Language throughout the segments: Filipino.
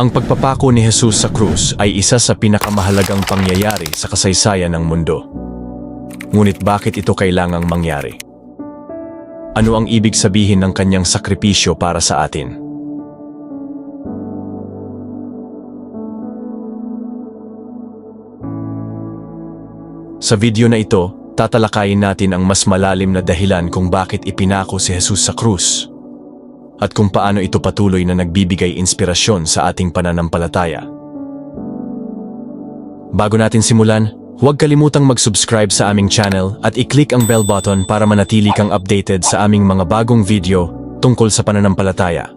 Ang pagpapako ni Jesus sa krus ay isa sa pinakamahalagang pangyayari sa kasaysayan ng mundo. Ngunit bakit ito kailangang mangyari? Ano ang ibig sabihin ng kanyang sakripisyo para sa atin? Sa video na ito, tatalakayin natin ang mas malalim na dahilan kung bakit ipinako si Jesus sa krus at kung paano ito patuloy na nagbibigay inspirasyon sa ating pananampalataya. Bago natin simulan, huwag kalimutang mag-subscribe sa aming channel at i-click ang bell button para manatili kang updated sa aming mga bagong video tungkol sa pananampalataya.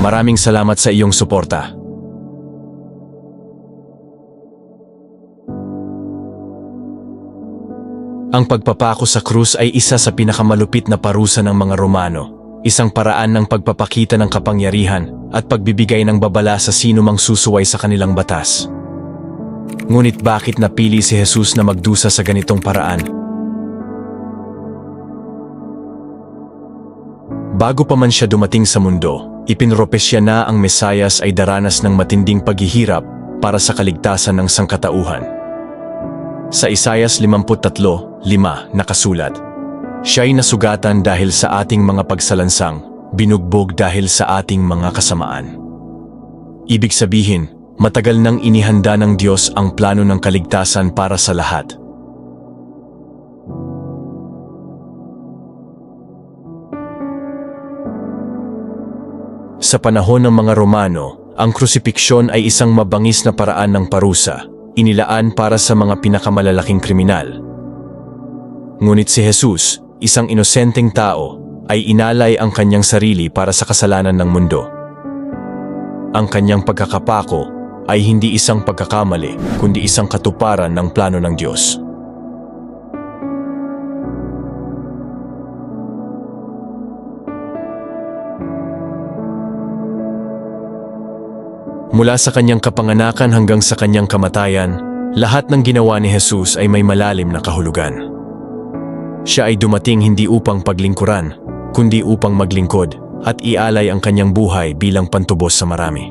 Maraming salamat sa iyong suporta. Ang pagpapako sa krus ay isa sa pinakamalupit na parusa ng mga Romano isang paraan ng pagpapakita ng kapangyarihan at pagbibigay ng babala sa sino mang susuway sa kanilang batas. Ngunit bakit napili si Jesus na magdusa sa ganitong paraan? Bago pa man siya dumating sa mundo, ipinropesya na ang Mesayas ay daranas ng matinding paghihirap para sa kaligtasan ng sangkatauhan. Sa Isayas 53:5 nakasulat, Siya'y nasugatan dahil sa ating mga pagsalansang, binugbog dahil sa ating mga kasamaan. Ibig sabihin, matagal nang inihanda ng Diyos ang plano ng kaligtasan para sa lahat. Sa panahon ng mga Romano, ang krusipiksyon ay isang mabangis na paraan ng parusa, inilaan para sa mga pinakamalalaking kriminal. Ngunit si Jesus, isang inosenteng tao, ay inalay ang kanyang sarili para sa kasalanan ng mundo. Ang kanyang pagkakapako ay hindi isang pagkakamali, kundi isang katuparan ng plano ng Diyos. Mula sa kanyang kapanganakan hanggang sa kanyang kamatayan, lahat ng ginawa ni Jesus ay may malalim na kahulugan. Siya ay dumating hindi upang paglingkuran, kundi upang maglingkod at ialay ang kanyang buhay bilang pantubos sa marami.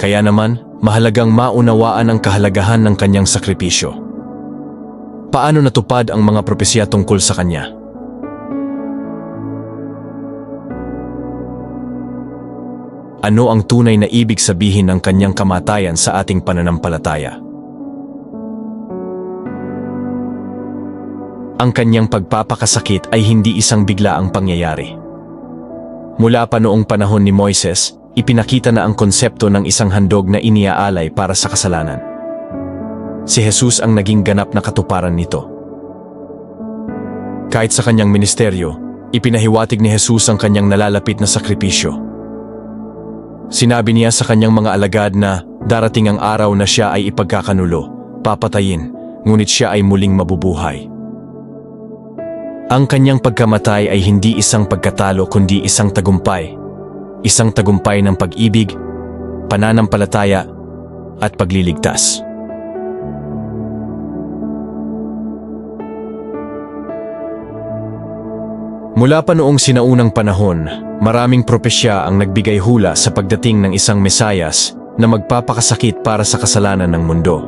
Kaya naman, mahalagang maunawaan ang kahalagahan ng kanyang sakripisyo. Paano natupad ang mga propesya tungkol sa kanya? Ano ang tunay na ibig sabihin ng kanyang kamatayan sa ating pananampalataya? Ang kanyang pagpapakasakit ay hindi isang biglaang pangyayari. Mula pa noong panahon ni Moises, ipinakita na ang konsepto ng isang handog na iniaalay para sa kasalanan. Si Jesus ang naging ganap na katuparan nito. Kahit sa kanyang ministeryo, ipinahiwatig ni Jesus ang kanyang nalalapit na sakripisyo. Sinabi niya sa kanyang mga alagad na darating ang araw na siya ay ipagkakanulo, papatayin, ngunit siya ay muling mabubuhay. Ang kanyang pagkamatay ay hindi isang pagkatalo kundi isang tagumpay. Isang tagumpay ng pag-ibig, pananampalataya, at pagliligtas. Mula pa noong sinaunang panahon, maraming propesya ang nagbigay hula sa pagdating ng isang mesayas na magpapakasakit para sa kasalanan ng mundo.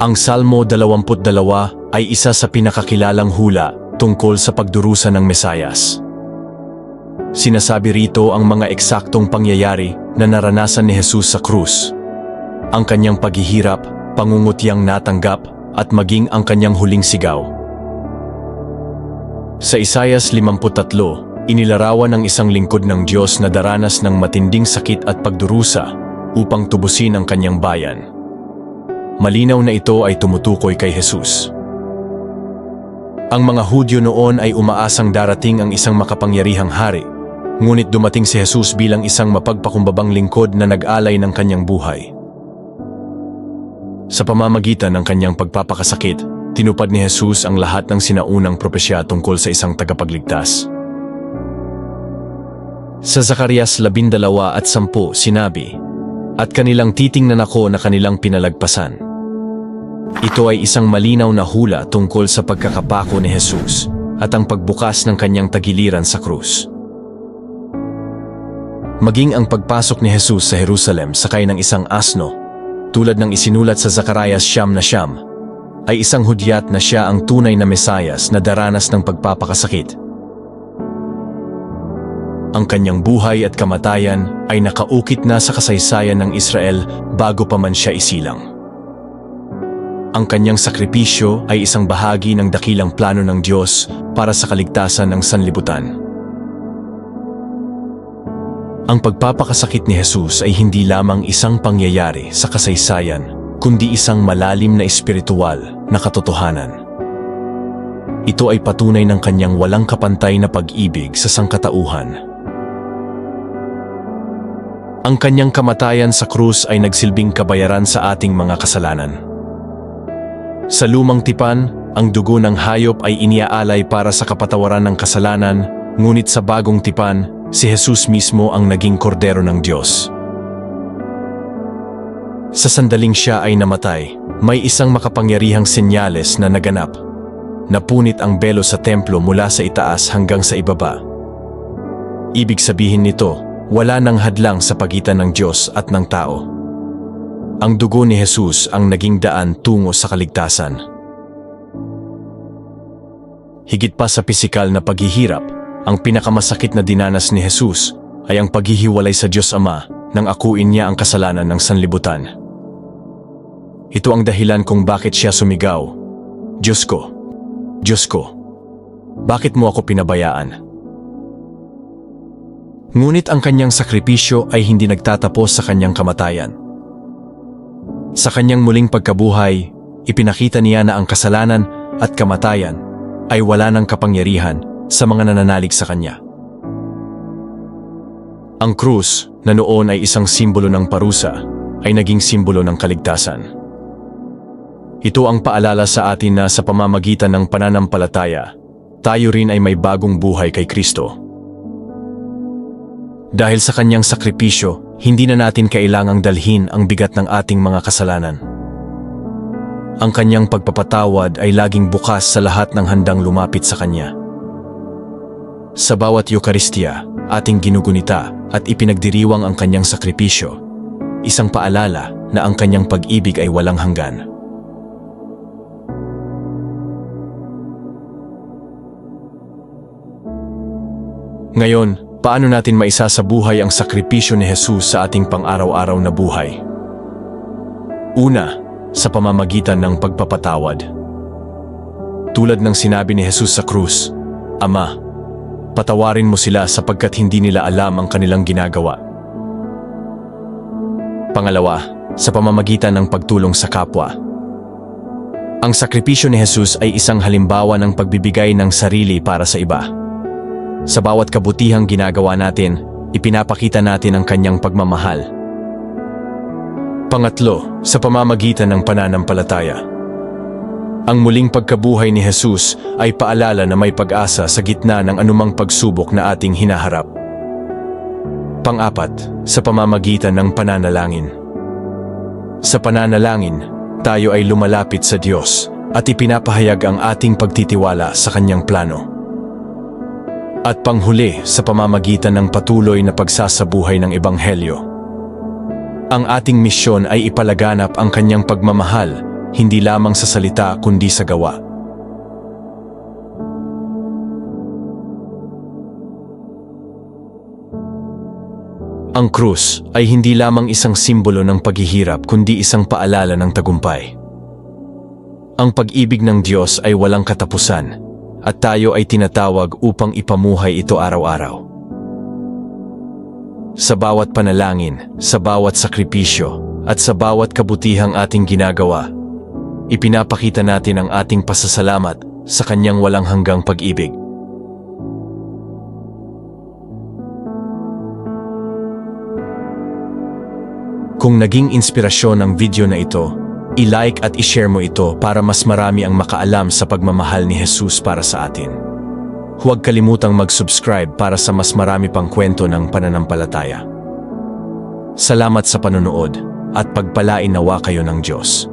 Ang Salmo 22 ay isa sa pinakakilalang hula tungkol sa pagdurusa ng Mesayas. Sinasabi rito ang mga eksaktong pangyayari na naranasan ni Jesus sa krus. Ang kanyang paghihirap, pangungutyang natanggap at maging ang kanyang huling sigaw. Sa Isayas 53, inilarawan ng isang lingkod ng Diyos na daranas ng matinding sakit at pagdurusa upang tubusin ang kanyang bayan. Malinaw na ito ay tumutukoy kay Jesus. Ang mga Hudyo noon ay umaasang darating ang isang makapangyarihang hari, ngunit dumating si Jesus bilang isang mapagpakumbabang lingkod na nag-alay ng kanyang buhay. Sa pamamagitan ng kanyang pagpapakasakit, tinupad ni Jesus ang lahat ng sinaunang propesya tungkol sa isang tagapagligtas. Sa Zacarias 12 at 10 sinabi, At kanilang titingnan ako na kanilang pinalagpasan. Ito ay isang malinaw na hula tungkol sa pagkakapako ni Jesus at ang pagbukas ng kanyang tagiliran sa krus. Maging ang pagpasok ni Jesus sa Jerusalem sakay ng isang asno, tulad ng isinulat sa Zacarias siyam na siyam, ay isang hudyat na siya ang tunay na Mesayas na daranas ng pagpapakasakit. Ang kanyang buhay at kamatayan ay nakaukit na sa kasaysayan ng Israel bago pa man siya isilang. Ang kanyang sakripisyo ay isang bahagi ng dakilang plano ng Diyos para sa kaligtasan ng sanlibutan. Ang pagpapakasakit ni Jesus ay hindi lamang isang pangyayari sa kasaysayan, kundi isang malalim na espiritual na katotohanan. Ito ay patunay ng kanyang walang kapantay na pag-ibig sa sangkatauhan. Ang kanyang kamatayan sa krus ay nagsilbing kabayaran sa ating mga kasalanan. Sa lumang tipan, ang dugo ng hayop ay iniaalay para sa kapatawaran ng kasalanan, ngunit sa bagong tipan, si Jesus mismo ang naging kordero ng Diyos. Sa sandaling siya ay namatay, may isang makapangyarihang senyales na naganap. Napunit ang belo sa templo mula sa itaas hanggang sa ibaba. Ibig sabihin nito, wala nang hadlang sa pagitan ng Diyos at ng tao. Ang dugo ni Jesus ang naging daan tungo sa kaligtasan. Higit pa sa pisikal na paghihirap, ang pinakamasakit na dinanas ni Jesus ay ang paghihiwalay sa Diyos Ama nang akuin niya ang kasalanan ng sanlibutan. Ito ang dahilan kung bakit siya sumigaw, Diyos ko, Diyos ko, bakit mo ako pinabayaan? Ngunit ang kanyang sakripisyo ay hindi nagtatapos sa kanyang kamatayan. Sa kanyang muling pagkabuhay, ipinakita niya na ang kasalanan at kamatayan ay wala ng kapangyarihan sa mga nananalig sa kanya. Ang krus, na noon ay isang simbolo ng parusa, ay naging simbolo ng kaligtasan. Ito ang paalala sa atin na sa pamamagitan ng pananampalataya, tayo rin ay may bagong buhay kay Kristo. Dahil sa kanyang sakripisyo, hindi na natin kailangang dalhin ang bigat ng ating mga kasalanan. Ang kanyang pagpapatawad ay laging bukas sa lahat ng handang lumapit sa kanya. Sa bawat Eucharistia, ating ginugunita at ipinagdiriwang ang kanyang sakripisyo, isang paalala na ang kanyang pag-ibig ay walang hanggan. Ngayon, paano natin maisasabuhay ang sakripisyo ni Jesus sa ating pang-araw-araw na buhay? Una, sa pamamagitan ng pagpapatawad. Tulad ng sinabi ni Jesus sa krus, Ama, patawarin mo sila sapagkat hindi nila alam ang kanilang ginagawa. Pangalawa, sa pamamagitan ng pagtulong sa kapwa. Ang sakripisyo ni Jesus ay isang halimbawa ng pagbibigay ng sarili para sa iba. Sa bawat kabutihang ginagawa natin, ipinapakita natin ang kanyang pagmamahal. Pangatlo, sa pamamagitan ng pananampalataya. Ang muling pagkabuhay ni Jesus ay paalala na may pag-asa sa gitna ng anumang pagsubok na ating hinaharap. Pang-apat, sa pamamagitan ng pananalangin. Sa pananalangin, tayo ay lumalapit sa Diyos at ipinapahayag ang ating pagtitiwala sa Kanyang plano. At panghuli sa pamamagitan ng patuloy na pagsasabuhay ng Ebanghelyo. Ang ating misyon ay ipalaganap ang kanyang pagmamahal, hindi lamang sa salita kundi sa gawa. Ang krus ay hindi lamang isang simbolo ng paghihirap kundi isang paalala ng tagumpay. Ang pag-ibig ng Diyos ay walang katapusan at tayo ay tinatawag upang ipamuhay ito araw-araw. Sa bawat panalangin, sa bawat sakripisyo, at sa bawat kabutihang ating ginagawa, ipinapakita natin ang ating pasasalamat sa kanyang walang hanggang pag-ibig. Kung naging inspirasyon ang video na ito, i-like at i-share mo ito para mas marami ang makaalam sa pagmamahal ni Jesus para sa atin. Huwag kalimutang mag-subscribe para sa mas marami pang kwento ng pananampalataya. Salamat sa panonood at pagpalain nawa kayo ng Diyos.